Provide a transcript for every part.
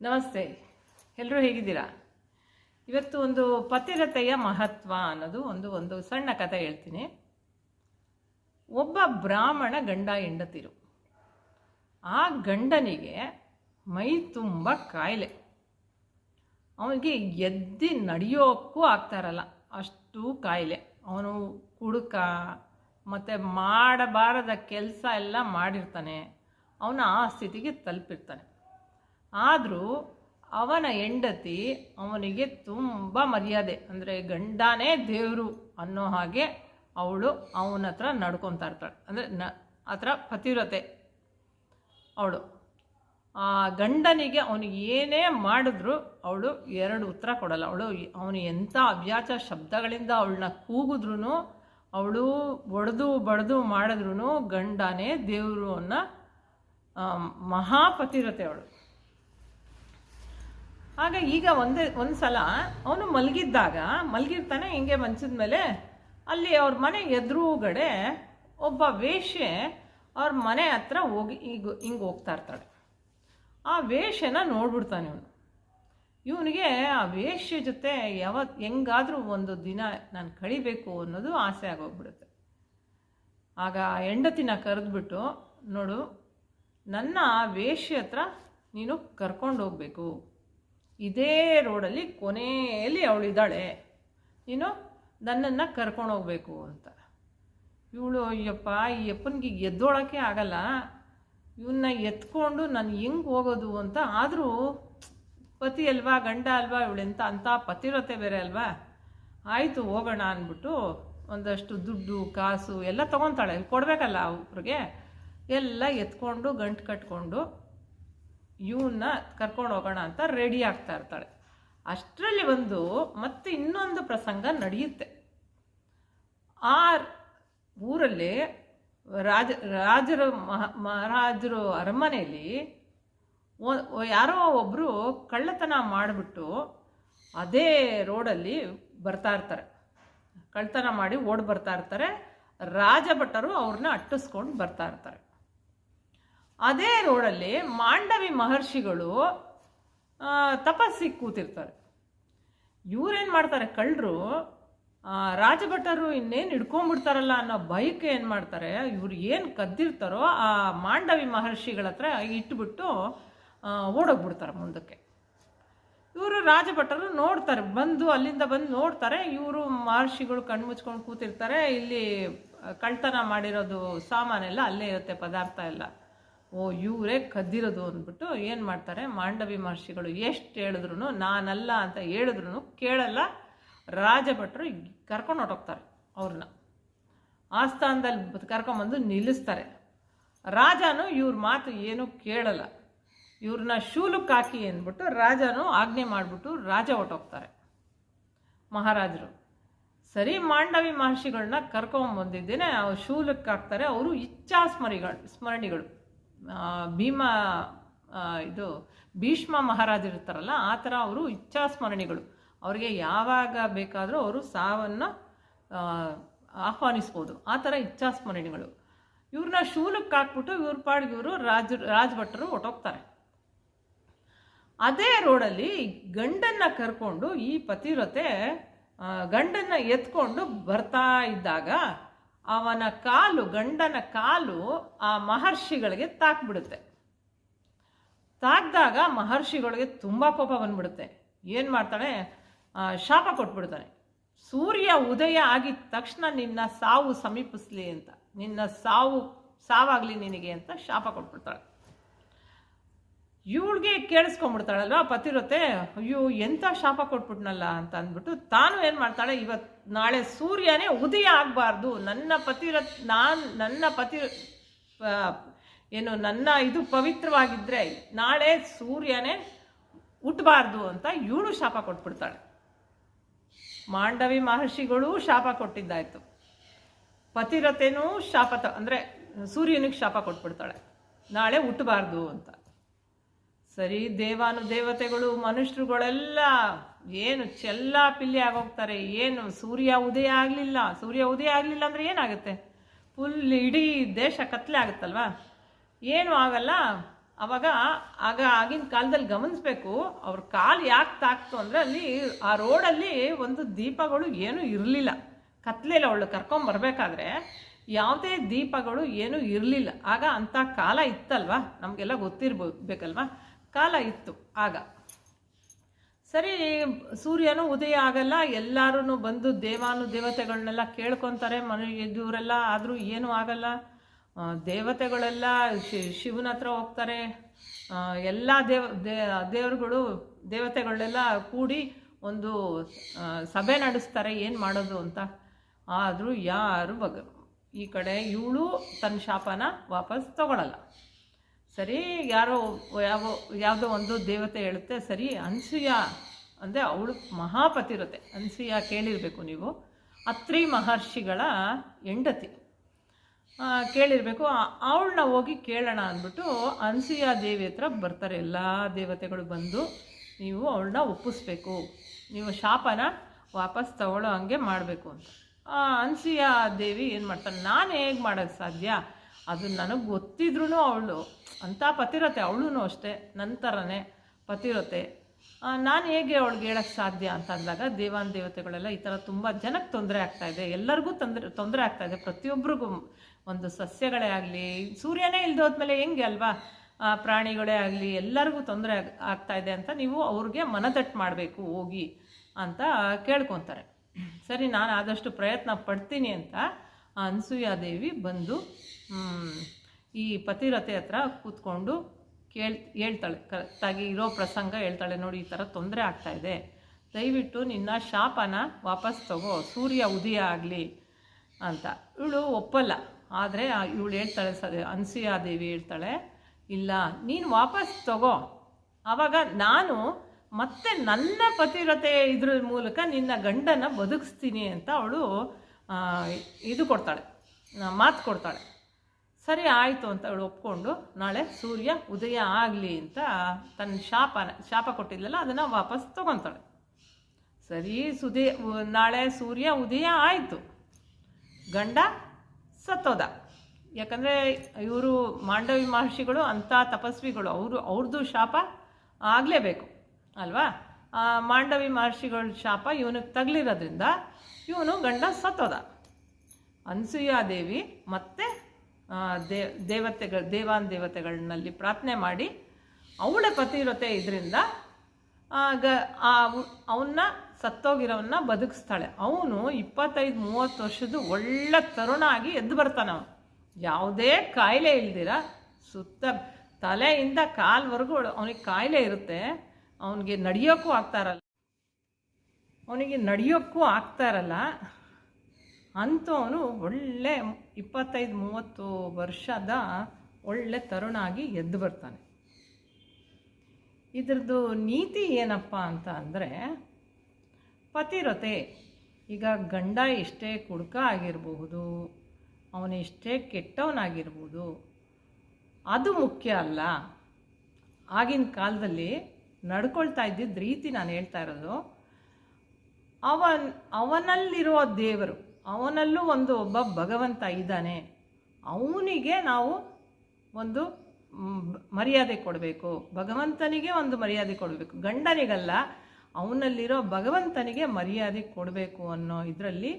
ನಮಸ್ತೆ. ಎಲ್ಲರೂ ಹೇಗಿದ್ದೀರಾ? ಇವತ್ತು ಒಂದು ಪತಿರತೆಯ ಮಹತ್ವ ಅನ್ನೋದು ಒಂದು ಒಂದು ಸಣ್ಣ ಕಥೆ ಹೇಳ್ತೀನಿ. ಒಬ್ಬ ಬ್ರಾಹ್ಮಣ ಗಂಡ ಹೆಂಡತಿರು. ಆ ಗಂಡನಿಗೆ ಮೈ ತುಂಬ ಕಾಯಿಲೆ. ಅವನಿಗೆ ಎದ್ದು ನಡೆಯೋಕ್ಕೂ ಆಗ್ತಾರಲ್ಲ ಅಷ್ಟು ಕಾಯಿಲೆ. ಅವನು ಕುಡುಕ ಮತ್ತು ಮಾಡಬಾರದ ಕೆಲಸ ಎಲ್ಲ ಮಾಡಿರ್ತಾನೆ. ಅವನ ಆ ಸ್ಥಿತಿಗೆ ತಲುಪಿರ್ತಾನೆ. ಆದರೂ ಅವನ ಹೆಂಡತಿ ಅವನಿಗೆ ತುಂಬ ಮರ್ಯಾದೆ. ಅಂದರೆ ಗಂಡನೇ ದೇವರು ಅನ್ನೋ ಹಾಗೆ ಅವಳು ಅವನ ಹತ್ರ ನಡ್ಕೊತಾ ಇರ್ತಾಳೆ. ಅಂದರೆ ನ ಹತ್ರ ಪತಿವ್ರತೆ ಅವಳು. ಆ ಗಂಡನಿಗೆ ಅವನಿಗೆ ಏನೇ ಮಾಡಿದ್ರು ಅವಳು ಎರಡು ಉತ್ತರ ಕೊಡಲ್ಲ. ಅವಳು ಅವನು ಎಂಥ ಅವ್ಯಾಚ ಶಬ್ದಗಳಿಂದ ಅವಳನ್ನ ಕೂಗಿದ್ರೂ ಅವಳು ಒಡೆದು ಬಡ್ದು ಮಾಡಿದ್ರೂ ಗಂಡನೇ ದೇವರು ಅನ್ನೋ ಆ, ಮಹಾಪತಿರತೆ ಅವಳು. ಆಗ ಈಗ ಒಂದೇ ಒಂದು ಸಲ ಅವನು ಮಲಗಿದ್ದಾಗ, ಮಲಗಿರ್ತಾನೆ, ಹಿಂಗೆ ಮಂಚದ ಮೇಲೆ. ಅಲ್ಲಿ ಅವ್ರ ಮನೆ ಎದುರುಗಡೆ ಒಬ್ಬ ವೇಷೆ ಅವ್ರ ಮನೆ ಹತ್ರ ಹೋಗಿ, ಈಗ ಹಿಂಗೆ ಹೋಗ್ತಾ ಇರ್ತಾಳೆ. ಆ ವೇಷನ ನೋಡ್ಬಿಡ್ತಾನೆ ಇವನು ಇವನಿಗೆ ಆ ವೇಷ್ಯ ಜೊತೆ ಯಾವತ್ತು ಹೆಂಗಾದರೂ ಒಂದು ದಿನ ನಾನು ಕಳಿಬೇಕು ಅನ್ನೋದು ಆಸೆ ಆಗೋಗ್ಬಿಡುತ್ತೆ. ಆಗ ಆ ಹೆಂಡತಿನ ಕರೆದ್ಬಿಟ್ಟು, ನೋಡು, ನನ್ನ ವೇಷ್ಯ ಹತ್ರ ನೀನು ಕರ್ಕೊಂಡು ಹೋಗಬೇಕು. ಇದೇ ರೋಡಲ್ಲಿ ಕೊನೆಯಲ್ಲಿ ಅವಳಿದ್ದಾಳೆ ನೀನು ನನ್ನನ್ನು ಕರ್ಕೊಂಡು ಹೋಗಬೇಕು ಅಂತ. ಇವಳು ಅಯ್ಯಪ್ಪ, ಈ ಅಪ್ಪನಿಗೆ ಎದ್ದೋಳೋಕ್ಕೆ ಆಗಲ್ಲ. ಇವನ್ನ ಎತ್ಕೊಂಡು ನಾನು ಹೆಂಗೆ ಹೋಗೋದು ಅಂತ ಆದರೂ ಪತಿ ಅಲ್ವಾ, ಗಂಡ ಅಲ್ವಾ ಇವಳೆಂತ ಅಂಥ ಪತಿರತೆ ಬೇರೆ ಅಲ್ವಾ? ಆಯಿತು, ಹೋಗೋಣ ಅಂದ್ಬಿಟ್ಟು ಒಂದಷ್ಟು ದುಡ್ಡು, ಕಾಸು ಎಲ್ಲ ತೊಗೊತಾಳೆ. ಕೊಡಬೇಕಲ್ಲ ಅವ್ರಿಗೆ? ಎಲ್ಲ ಎತ್ಕೊಂಡು ಗಂಟು ಕಟ್ಕೊಂಡು ಇವನ್ನ ಕರ್ಕೊಂಡು ಹೋಗೋಣ ಅಂತ ರೆಡಿ ಆಗ್ತಾ ಇರ್ತಾಳೆ. ಅಷ್ಟರಲ್ಲಿ ಒಂದು ಮತ್ತೆ ಇನ್ನೊಂದು ಪ್ರಸಂಗ ನಡೆಯುತ್ತೆ. ಆ ಊರಲ್ಲಿ ರಾಜ, ರಾಜರ ಮಹ, ಮಹಾರಾಜರು ಅರಮನೆಯಲ್ಲಿ ಯಾರೋ ಒಬ್ಬರು ಕಳ್ಳತನ ಮಾಡಿಬಿಟ್ಟು ಅದೇ ರೋಡಲ್ಲಿ ಬರ್ತಾ ಇರ್ತಾರೆ. ಕಳ್ಳತನ ಮಾಡಿ ಓಡ್ ಬರ್ತಾ ಇರ್ತಾರೆ. ರಾಜಭಟರು ಅವ್ರನ್ನ ಅಟ್ಟಿಸ್ಕೊಂಡು ಬರ್ತಾ ಇರ್ತಾರೆ. ಅದೇ ರೋಡಲ್ಲಿ ಮಾಂಡವಿ ಮಹರ್ಷಿಗಳು ತಪಸ್ಸಿಗೆ ಕೂತಿರ್ತಾರೆ. ಇವ್ರೇನು ಮಾಡ್ತಾರೆ ಕಳ್ಳರು ರಾಜಭಟರು ಇನ್ನೇನು ಹಿಡ್ಕೊಂಡ್ಬಿಡ್ತಾರಲ್ಲ ಅನ್ನೋ ಭಯಕ್ಕೆ ಏನು ಮಾಡ್ತಾರೆ, ಇವ್ರು ಏನು ಕದ್ದಿರ್ತಾರೋ ಆ ಮಾಂಡವಿ ಮಹರ್ಷಿಗಳ ಹತ್ರ ಇಟ್ಬಿಟ್ಟು ಓಡೋಗ್ಬಿಡ್ತಾರೆ ಮುಂದಕ್ಕೆ. ಇವರು ರಾಜಭಟರು ನೋಡ್ತಾರೆ, ಬಂದು ಅಲ್ಲಿಂದ ಬಂದು ನೋಡ್ತಾರೆ, ಇವರು ಮಹರ್ಷಿಗಳು ಕಣ್ಣು ಮುಚ್ಕೊಂಡು ಕೂತಿರ್ತಾರೆ, ಇಲ್ಲಿ ಕಳ್ತನ ಮಾಡಿರೋದು ಸಾಮಾನೆಲ್ಲ ಅಲ್ಲೇ ಇರುತ್ತೆ, ಪದಾರ್ಥ ಎಲ್ಲ. ಓ, ಇವರೇ ಕದ್ದಿರೋದು ಅಂದ್ಬಿಟ್ಟು ಏನು ಮಾಡ್ತಾರೆ? ಮಾಂಡವಿ ಮಹರ್ಷಿಗಳು ಎಷ್ಟು ಹೇಳಿದ್ರು ನಾನಲ್ಲ ಅಂತ ಹೇಳಿದ್ರು ಕೇಳಲ್ಲ. ರಾಜಭಟ್ರು ಕರ್ಕೊಂಡು ಹೊಟ್ಟೋಗ್ತಾರೆ ಅವ್ರನ್ನ ಆಸ್ಥಾನದಲ್ಲಿ ಕರ್ಕೊಂಬಂದು ನಿಲ್ಲಿಸ್ತಾರೆ. ರಾಜನು ಇವ್ರ ಮಾತು ಏನೂ ಕೇಳಲ್ಲ. ಇವ್ರನ್ನ ಶೂಲಕ್ಕೆ ಹಾಕಿ ಅಂದ್ಬಿಟ್ಟು ರಾಜನು ಆಜ್ಞೆ ಮಾಡಿಬಿಟ್ಟು ರಾಜ ಹೊಟ್ಟೋಗ್ತಾರೆ ಮಹಾರಾಜರು, ಸರಿ ಮಾಂಡವಿ ಮಹರ್ಷಿಗಳನ್ನ ಕರ್ಕೊಂಬಂದಿದ್ದೇನೆ ಅವ್ರು ಶೂಲಕ್ಕೆ ಹಾಕ್ತಾರೆ, ಅವರು ಇಚ್ಛಾ ಸ್ಮರಿಗಳು ಸ್ಮರಣಿಗಳು. ಭೀಮ ಇದು ಭೀಷ್ಮ ಮಹಾರಾಜರಿರ್ತಾರಲ್ಲ ಆ ಥರ ಅವರು ಇಚ್ಛಾಸ್ಮರಣಿಗಳು. ಅವ್ರಿಗೆ ಯಾವಾಗ ಬೇಕಾದರೂ ಅವರು ಸಾವನ್ನು ಆಹ್ವಾನಿಸ್ಬೋದು. ಆ ಥರ ಇಚ್ಛಾಸ್ಮರಣಿಗಳು. ಇವ್ರನ್ನ ಶೂಲಕ್ಕೆ ಹಾಕ್ಬಿಟ್ಟು ಇವ್ರ ಪಾಡಿಗೆ ಇವರು ರಾಜ, ರಾಜಭಟ್ರು ಹೊಟ್ಟೋಗ್ತಾರೆ ಅದೇ ರೋಡಲ್ಲಿ ಗಂಡನ್ನ ಕರ್ಕೊಂಡು ಈ ಪತಿವ್ರತೆ ಗಂಡನ್ನ ಎತ್ಕೊಂಡು ಬರ್ತಾ ಇದ್ದಾಗ ಅವನ ಕಾಲು ಗಂಡನ ಕಾಲು ಆ ಮಹರ್ಷಿಗಳಿಗೆ ತಾಕ್ಬಿಡುತ್ತೆ. ತಾಕ್ದಾಗ ಮಹರ್ಷಿಗಳಿಗೆ ತುಂಬ ಕೋಪ ಬಂದ್ಬಿಡುತ್ತೆ. ಏನು ಮಾಡ್ತಾಳೆ ಆ, ಶಾಪ ಕೊಟ್ಬಿಡ್ತಾನೆ. ಸೂರ್ಯ ಉದಯ ಆಗಿದ ತಕ್ಷಣ ನಿನ್ನ ಸಾವು ಸಮೀಪಿಸ್ಲಿ ಅಂತ. ನಿನ್ನ ಸಾವು ಸಾವಾಗಲಿ ನಿನಗೆ ಅಂತ ಶಾಪ ಕೊಟ್ಬಿಡ್ತಾಳೆ. ಇವಳಿಗೆ ಕೇಳಿಸ್ಕೊಂಡ್ಬಿಡ್ತಾಳಲ್ವ ಪತಿರತೆ ಅಯ್ಯೋ ಎಂಥ ಶಾಪ ಕೊಟ್ಬಿಟ್ನಲ್ಲ ಅಂತ ಅಂದ್ಬಿಟ್ಟು ತಾನು ಏನು ಮಾಡ್ತಾಳೆ? ಇವತ್ತು ನಾಳೆ ಸೂರ್ಯನೇ ಉದಯ ಆಗಬಾರ್ದು. ನನ್ನ ಪತಿರತ್ ನಾನು, ನನ್ನ ಪತಿ ಏನು, ನನ್ನ ಇದು ಪವಿತ್ರವಾಗಿದ್ದರೆ ನಾಳೆ ಸೂರ್ಯನೇ ಹುಟ್ಟಬಾರ್ದು ಅಂತ ಇವಳು ಶಾಪ ಕೊಟ್ಬಿಡ್ತಾಳೆ. ಮಾಂಡವಿ ಮಹರ್ಷಿಗಳು ಶಾಪ ಕೊಟ್ಟಿದ್ದಾಯಿತು. ಪತಿರತೆನೂ ಶಾಪ ತ, ಅಂದರೆ ಸೂರ್ಯನಿಗೆ ಶಾಪ ಕೊಟ್ಬಿಡ್ತಾಳೆ. ನಾಳೆ ಹುಟ್ಟಬಾರ್ದು ಅಂತ. ಸರಿ, ದೇವಾನು ದೇವತೆಗಳು, ಮನುಷ್ಯರುಗಳೆಲ್ಲ ಏನು ಚೆಲ್ಲ ಪಿಲ್ಲಿ ಆಗೋಗ್ತಾರೆ, ಏನು ಸೂರ್ಯ ಉದಯ ಆಗಲಿಲ್ಲ, ಸೂರ್ಯ ಉದಯ ಆಗಲಿಲ್ಲ ಅಂದರೆ ಏನಾಗುತ್ತೆ? ಫುಲ್ ಇಡೀ ದೇಶ ಕತ್ಲೆ ಆಗುತ್ತಲ್ವಾ? ಏನು ಆಗಲ್ಲ, ಅವಾಗ ಆಗ ಆಗಿನ ಕಾಲದಲ್ಲಿ ಗಮನಿಸ್ಬೇಕು, ಅವ್ರ ಕಾಲು ಯಾಕೆ ತಾಕ್ತು ಅಂದರೆ ಅಲ್ಲಿ ಆ ರೋಡಲ್ಲಿ ಒಂದು ದೀಪಗಳು ಏನೂ ಇರಲಿಲ್ಲ. ಕತ್ಲೆಲ್ಲ ಅವಳು ಕರ್ಕೊಂಬರ್ಬೇಕಾದ್ರೆ ಯಾವುದೇ ದೀಪಗಳು ಏನೂ ಇರಲಿಲ್ಲ. ಆಗ ಅಂಥ ಕಾಲ ಇತ್ತಲ್ವಾ? ನಮಗೆಲ್ಲ ಗೊತ್ತಿರ್ಬೋದು ಬೇಕಲ್ವಾ? ಕಾಲ ಇತ್ತು ಆಗ. ಸರಿ, ಸೂರ್ಯನು ಉದಯ ಆಗಲ್ಲ ಎಲ್ಲರೂ ಬಂದು ದೇವಾನು ದೇವತೆಗಳನ್ನೆಲ್ಲ ಕೇಳ್ಕೊತಾರೆ ಮನೆ ಇವರೆಲ್ಲ ಆದರೂ ಏನೂ ಆಗಲ್ಲ. ದೇವತೆಗಳೆಲ್ಲ ಶಿವನ ಹತ್ರ ಹೋಗ್ತಾರೆ. ಎಲ್ಲ ದೇವ ದೇವರುಗಳು, ದೇವತೆಗಳೆಲ್ಲ ಕೂಡಿ ಒಂದು ಸಭೆ ನಡೆಸ್ತಾರೆ, ಏನು ಮಾಡೋದು ಅಂತ. ಆದರೂ ಯಾರು ಬಗ, ಈ ಕಡೆ ಇವಳು ತನ್ನ ಶಾಪನ ವಾಪಸ್ ತಗೊಳ್ಳಲ್ಲ ಸರಿ, ಯಾರೋ ಯಾವ, ಯಾವುದೋ ಒಂದು ದೇವತೆ ಹೇಳುತ್ತೆ, ಸರಿ, ಅನ್ಸೂಯ, ಅಂದರೆ ಅವಳು ಮಹಾಪತಿರತೆ ಅನ್ಸೂಯ ಕೇಳಿರಬೇಕು ನೀವು. ಅತ್ರಿ ಮಹರ್ಷಿಗಳ ಹೆಂಡತಿ. ಕೇಳಿರಬೇಕು ಅವಳನ್ನ ಹೋಗಿ ಕೇಳೋಣ ಅಂದ್ಬಿಟ್ಟು ಅನ್ಸೂಯ ದೇವಿ ಹತ್ರ ಬರ್ತಾರೆ. ಎಲ್ಲ ದೇವತೆಗಳು ಬಂದು ನೀವು ಅವಳನ್ನ ಒಪ್ಪಿಸ್ಬೇಕು. ನೀವು ಶಾಪನ ವಾಪಸ್ ತಗೊಳ್ಳೋ ಹಂಗೆ ಮಾಡಬೇಕು ಅಂತ. ಅನ್ಸೂಯ ದೇವಿ ಏನು ಮಾಡ್ತಾರೆ ನಾನು ಹೇಗೆ ಮಾಡೋಕ್ಕೆ ಸಾಧ್ಯ? ಅದು ನನಗೆ ಗೊತ್ತಿದ್ರೂ ಅವಳು ಅಂಥ ಪತಿರತೆ ಅವಳು ಅಷ್ಟೇ ನನ್ನ ಥರನೇ ಪತಿರತೆ ನಾನು ಹೇಗೆ ಅವಳಿಗೆ ಹೇಳೋಕ್ಕೆ ಸಾಧ್ಯ ಅಂತ ಅಂದಾಗ, ದೇವಾನ್ ದೇವತೆಗಳೆಲ್ಲ ಈ ಥರ ತುಂಬ ಜನಕ್ಕೆ ತೊಂದರೆ ಆಗ್ತಾಯಿದೆ ಎಲ್ಲರಿಗೂ ತೊಂದರೆ ತೊಂದರೆ ಆಗ್ತಾಯಿದೆ ಪ್ರತಿಯೊಬ್ಬರಿಗೂ ಒಂದು ಸಸ್ಯಗಳೇ ಆಗಲಿ, ಸೂರ್ಯನೇ ಇಲ್ದು ಹೋದ್ಮೇಲೆ ಹೆಂಗೆ ಅಲ್ವಾ? ಪ್ರಾಣಿಗಳೇ ಆಗಲಿ, ಎಲ್ಲರಿಗೂ ತೊಂದರೆ ಆಗ್, ಆಗ್ತಾ ಇದೆ ಅಂತ ನೀವು ಅವ್ರಿಗೆ ಮನದಟ್ಟು ಮಾಡಬೇಕು, ಹೋಗಿ ಅಂತ ಕೇಳ್ಕೊತಾರೆ. ಸರಿ, ನಾನು ಆದಷ್ಟು ಪ್ರಯತ್ನ ಪಡ್ತೀನಿ ಅಂತ ಆ ಅನ್ಸೂಯಾದೇವಿ ಬಂದು ಈ ಪತಿರತೆ ಹತ್ರ ಕೂತ್ಕೊಂಡು ಕೇಳ್, ಹೇಳ್ತಾಳೆ. ಕರೆಕ್ಟಾಗಿ ಇರೋ ಪ್ರಸಂಗ ಹೇಳ್ತಾಳೆ. ನೋಡಿ, ಈ ಥರ ತೊಂದರೆ ಇದೆ. ದಯವಿಟ್ಟು ನಿನ್ನ ಶಾಪನ ವಾಪಸ್ ತಗೋ. ಸೂರ್ಯ ಉದಯ ಆಗಲಿ ಅಂತ. ಇವಳು ಒಪ್ಪಲ್ಲ. ಆದರೆ ಇವಳು ಹೇಳ್ತಾಳೆ, ಸ, ಅನಸೂಯಾದೇವಿ ಹೇಳ್ತಾಳೆ, ಇಲ್ಲ, ನೀನು ವಾಪಸ್ ತಗೋ. ಆವಾಗ ನಾನು ಮತ್ತೆ ನನ್ನ ಪತಿರತೆ ಇದ್ರ ಮೂಲಕ ನಿನ್ನ ಗಂಡನ ಬದುಕಿಸ್ತೀನಿ ಅಂತ ಅವಳು ಇದು ಕೊಡ್ತಾಳೆ. ಮಾತು ಕೊಡ್ತಾಳೆ. ಸರಿ ಆಯಿತು ಅಂತ ಅವಳು ಒಪ್ಕೊಂಡು ನಾಳೆ ಸೂರ್ಯ ಉದಯ ಆಗಲಿ ಅಂತ ತನ್ನ ಶಾಪ ಶಾಪ ಕೊಟ್ಟಿದ್ಲಲ್ಲ, ಅದನ್ನು ವಾಪಸ್ ತೊಗೊತಾಳೆ. ಸರಿ ಸುದೇ, ನಾಳೆ ಸೂರ್ಯ ಉದಯ ಆಯಿತು. ಗಂಡ ಸತ್ತೋದ. ಯಾಕಂದರೆ ಇವರು ಮಾಂಡವಿ ಮಹರ್ಷಿಗಳು, ಅಂಥ ತಪಸ್ವಿಗಳು, ಅವರು ಅವ್ರದ್ದು ಶಾಪ ಆಗಲೇಬೇಕು, ಅಲ್ವಾ? ಮಾಂಡವಿ ಮಹರ್ಷಿಗಳ ಶಾಪ ಇವನಿಗೆ ತಗಲಿರೋದ್ರಿಂದ ಇವನು ಗಂಡ ಸತ್ತೋದ ಅನಸೂಯಾದೇವಿ ಮತ್ತೆ ದೇ, ದೇವತೆಗಳ, ದೇವಾನ್ ದೇವತೆಗಳಲ್ಲಿ ಪ್ರಾರ್ಥನೆ ಮಾಡಿ ಅವಳ ಪತಿರತೆ ಇದರಿಂದ, ಆಗ ಅವನ್ನ, ಸತ್ತೋಗಿರೋವನ್ನ ಬದುಕಿಸ್ತಾಳೆ. ಅವನು ಇಪ್ಪತ್ತೈದು, ಮೂವತ್ತು ವರ್ಷದ ಒಳ್ಳೆ ತರುಣ ಆಗಿ ಎದ್ದು ಬರ್ತಾನೆ ಅವನು. ಯಾವುದೇ ಕಾಯಿಲೆ ಇಲ್ದಿರ ಸುತ್ತ ತಲೆಯಿಂದ ಕಾಲ್ವರೆಗೂ ಅವನಿಗೆ ಕಾಯಿಲೆ ಇರುತ್ತೆ. ಅವನಿಗೆ ನಡೆಯೋಕ್ಕೂ ಆಗ್ತಾ ಇರಲ್ಲ. ಅವನಿಗೆ ನಡೆಯೋಕ್ಕೂ ಆಗ್ತಾ ಇರಲ್ಲ. ಅಂತೂ ಅವನು ಒಳ್ಳೆ ಇಪ್ಪತ್ತೈದು, ಮೂವತ್ತು ವರ್ಷದ ಒಳ್ಳೆ ತರುಣಾಗಿ ಎದ್ದು ಬರ್ತಾನೆ. ಇದ್ರದ್ದು ನೀತಿ ಏನಪ್ಪ ಅಂತ ಅಂದರೆ ಪತಿರತೆ ಈಗ ಗಂಡ ಎಷ್ಟೇ ಕುಡ್ಕ ಆಗಿರಬಹುದು ಅವನೆಷ್ಟೇ ಕೆಟ್ಟವನಾಗಿರ್ಬೋದು, ಅದು ಮುಖ್ಯ ಅಲ್ಲ. ಆಗಿನ ಕಾಲದಲ್ಲಿ ನಡ್ಕೊಳ್ತಾ ಇದ್ದಿದ್ದ ರೀತಿ ನಾನು ಹೇಳ್ತಾ ಇರೋದು ಅವನ್, ಅವನಲ್ಲಿರುವ ದೇವರು, ಅವನಲ್ಲೂ ಒಂದು ಒಬ್ಬ ಭಗವಂತ ಇದ್ದಾನೆ. ಅವನಿಗೆ ನಾವು ಒಂದು ಮರ್ಯಾದೆ ಕೊಡಬೇಕು. ಭಗವಂತನಿಗೆ ಒಂದು ಮರ್ಯಾದೆ ಕೊಡಬೇಕು. ಗಂಡನಿಗಲ್ಲ, ಅವನಲ್ಲಿರೋ ಭಗವಂತನಿಗೆ ಮರ್ಯಾದೆ ಕೊಡಬೇಕು ಅನ್ನೋ ಇದರಲ್ಲಿ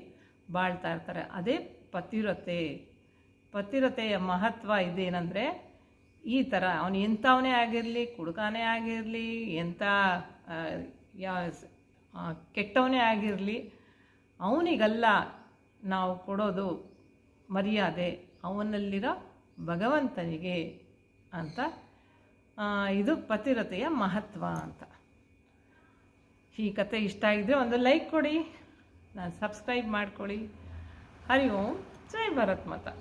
ಬಾಳ್ತಾ ಇರ್ತಾರೆ. ಅದೇ ಪತಿರತೆ ಪತಿರತೆಯ ಮಹತ್ವ ಇದೇನೆಂದರೆ, ಈ ಥರ ಅವನು ಎಂಥವನೇ ಆಗಿರಲಿ, ಕುಡುಕಾನೇ ಆಗಿರಲಿ, ಎಂಥ ಯಾ ಕೆಟ್ಟವನೇ ಆಗಿರಲಿ, ಅವನಿಗಲ್ಲ ನಾವು ಕೊಡೋದು ಮರ್ಯಾದೆ, ಅವನಲ್ಲಿರೋ ಭಗವಂತನಿಗೆ ಅಂತ ಇದು ಪತಿರತೆಯ ಮಹತ್ವ ಅಂತ. ಈ ಕತೆ ಇಷ್ಟ ಆಗಿದ್ರೆ ಒಂದು ಲೈಕ್ ಕೊಡಿ, ನಾನು ಸಬ್ಸ್ಕ್ರೈಬ್ ಮಾಡ್ಕೊಳ್ಳಿ. ಹರಿ ಓಂ, ಜೈ ಭಾರತ್ ಮಾತಾ.